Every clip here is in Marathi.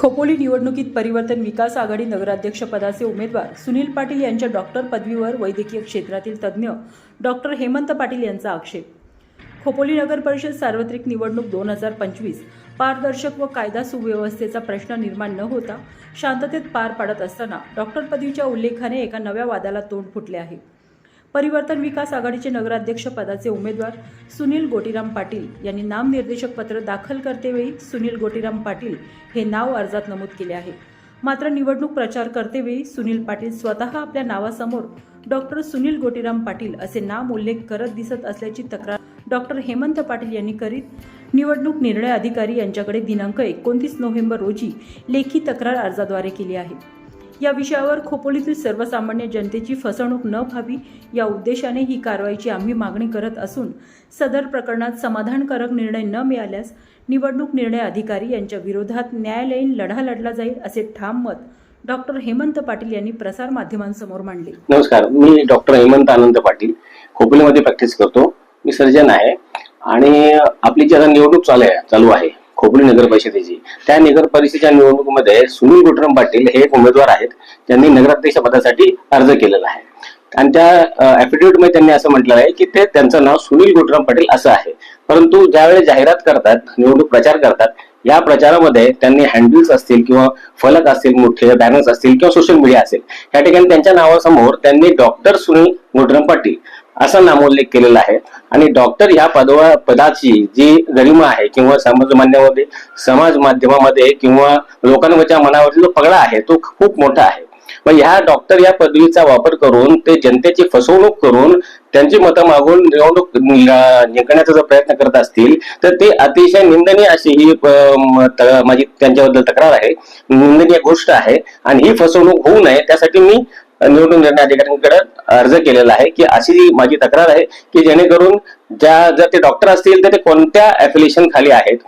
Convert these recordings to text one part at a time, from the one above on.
खोपोली निवडणुकीत परिवर्तन विकास आघाडी नगराध्यक्षपदाचे उमेदवार सुनील पाटील यांच्या डॉक्टर पदवीवर वैद्यकीय क्षेत्रातील तज्ज्ञ डॉक्टर हेमंत पाटील यांचा आक्षेप. खोपोली नगर परिषद सार्वत्रिक निवडणूक दोन हजार पंचवीस पारदर्शक व कायदा सुव्यवस्थेचा प्रश्न निर्माण न होता शांततेत पार पाडत असताना डॉक्टर पदवीच्या उल्लेखाने एका नव्या वादाला तोंड फुटले आहे. परिवर्तन विकास आघाडीचे नगराध्यक्ष पदाचे उमेदवार सुनील गोटीराम पाटील यांनी नामनिर्देशक पत्र दाखल करतेवेळी सुनील गोटीराम पाटील हे नाव अर्जात नमूद केले आहे. मात्र निवडणूक प्रचार करतेवेळी सुनील पाटील स्वतः आपल्या नावासमोर डॉक्टर सुनील गोटीराम पाटील असे नाम उल्लेख करत दिसत असल्याची तक्रार डॉक्टर हेमंत पाटील यांनी करीत निवडणूक निर्णय अधिकारी यांच्याकडे दिनांक एकोणतीस नोव्हेंबर रोजी लेखी तक्रार अर्जाद्वारे केली आहे. या विषयावर खोपोलीतील सर्वसामान्य जनतेची फसवणूक न व्हावी या उद्देशाने ही कारवाईची आम्ही मागणी करत असून सदर प्रकरणात समाधानकारक निर्णय न मिळाल्यास निवडणूक निर्णय अधिकारी यांच्या विरोधात न्यायालयीन लढा लढला जाईल असे ठाम मत डॉक्टर हेमंत पाटील यांनी प्रसार माध्यमांसमोर मांडले. नमस्कार मी डॉक्टर हेमंत आनंद पाटील. खोपोलीमध्ये प्रॅक्टिस करतो. मी सर्जन आहे. आणि आपली जी आता निवडणूक चालू आहे चालू आहे खोपोली नगर परिषदेची. त्या नगर परिषदेच्या निवडणुकीमध्ये सुनील गुटरम पाटील हे एक उमेदवार आहेत. त्यांनी नगराध्यक्ष पदासाठी अर्ज केलेला आहे. आणि त्या ऍफिडेव्हिटमध्ये त्यांनी असं म्हटलं आहे की ते त्यांचं नाव सुनील गुटराम पाटील असं आहे. परंतु ज्यावेळेस जाहिरात करतात निवडणूक प्रचार करतात या प्रचारामध्ये त्यांनी हँडल्स असतील किंवा फलक असतील मोठे बॅनर्स असतील किंवा सोशल मीडिया असेल या ठिकाणी त्यांच्या नावासमोर त्यांनी डॉक्टर सुनील गुटराम पाटील असा नामोल्लेख केलेला आहे. आणि डॉक्टर ह्या पदवा पदाची जी गरिमा आहे किंवा समाजमान्यामध्ये समाज माध्यमामध्ये किंवा लोकांच्या मनावरती जो पगडा आहे तो खूप मोठा आहे. मग ह्या डॉक्टर या पदवीचा वापर करून ते जनतेची फसवणूक करून त्यांची मतं मागून निवडणूक जिंकण्याचा जर प्रयत्न करत असतील तर ते अतिशय निंदनीय अशी ही माझी त्यांच्याबद्दल तक्रार आहे. निंदनीय गोष्ट आहे. आणि ही फसवणूक होऊ नये त्यासाठी मी निवडणूक निर्णय अधिकाऱ्यांकडे अर्ज केलेला आहे की अशी जी माझी तक्रार आहे की जेणेकरून ज्या जर ते डॉक्टर असतील तर ते कोणत्या अफिलिएशन खाली आहेत?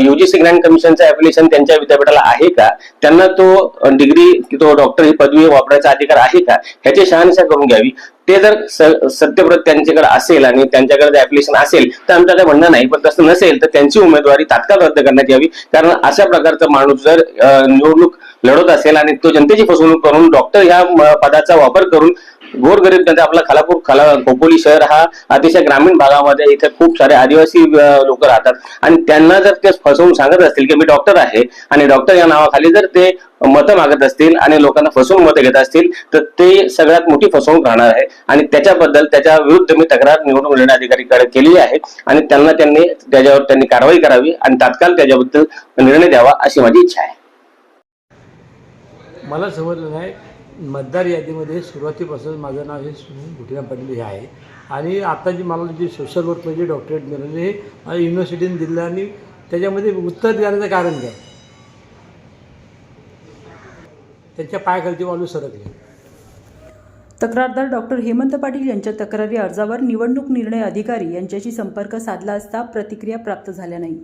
युजीसी ग्रँड कमिशनचं अफिलिएशन त्यांच्या विद्यापीठाला आहे का? त्यांना तो डिग्री तो डॉक्टर ही पदवी वापरायचा अधिकार आहे का? ह्याची शहानिशा करून घ्यावी. ते जर स- सत्यव्रत त्यांच्याकडे असेल आणि त्यांच्याकडे जर ऍप्लिकेशन असेल तर आमचं काही म्हणणं नाही. पण तसं नसेल तर त्यांची उमेदवारी तात्काळ रद्द करण्यात यावी. कारण अशा प्रकारचा माणूस जर निवडणूक लढत असेल आणि तो जनतेची फसवणूक करून डॉक्टर ह्या पदाचा वापर करून गोरगरीब जनता आपला खालापूर खाला खोपोली शहर हा अतिशय ग्रामीण भागामध्ये इथे खूप सारे आदिवासी लोक राहतात. आणि त्यांना जर ते फसवून सांगत असतील की मी डॉक्टर आहे आणि डॉक्टर या नावाखाली जर ते मतं मागत असतील आणि लोकांना फसवून मतं घेत असतील तर ते सगळ्यात मोठी फसवणूक राहणार आहे. आणि त्याच्याबद्दल त्याच्या विरुद्ध मी तक्रार निवडणूक निर्णय अधिकारीकडे केलेली आहे आणि त्यांना त्यांनी त्याच्यावर त्यांनी कारवाई करावी आणि तात्काळ त्याच्याबद्दल निर्णय द्यावा अशी माझी इच्छा आहे. मला समजलं नाही. मतदार यादीमध्ये सुरुवातीपासून माझं नाव हे सुनील पाटील हे आहे. आणि आता जी मला जी सोशल वर्कमध्ये डॉक्टरेट मिळाली हे मला युनिव्हर्सिटीने दिलं आणि त्याच्यामध्ये उत्तर देण्याचं कारण काय? त्यांच्या पायाखालची माणूस सरकली. तक्रारदार डॉक्टर हेमंत पाटील यांच्या तक्रारी अर्जावर निवडणूक निर्णय अधिकारी यांच्याशी संपर्क साधला असता प्रतिक्रिया प्राप्त झाल्या नाही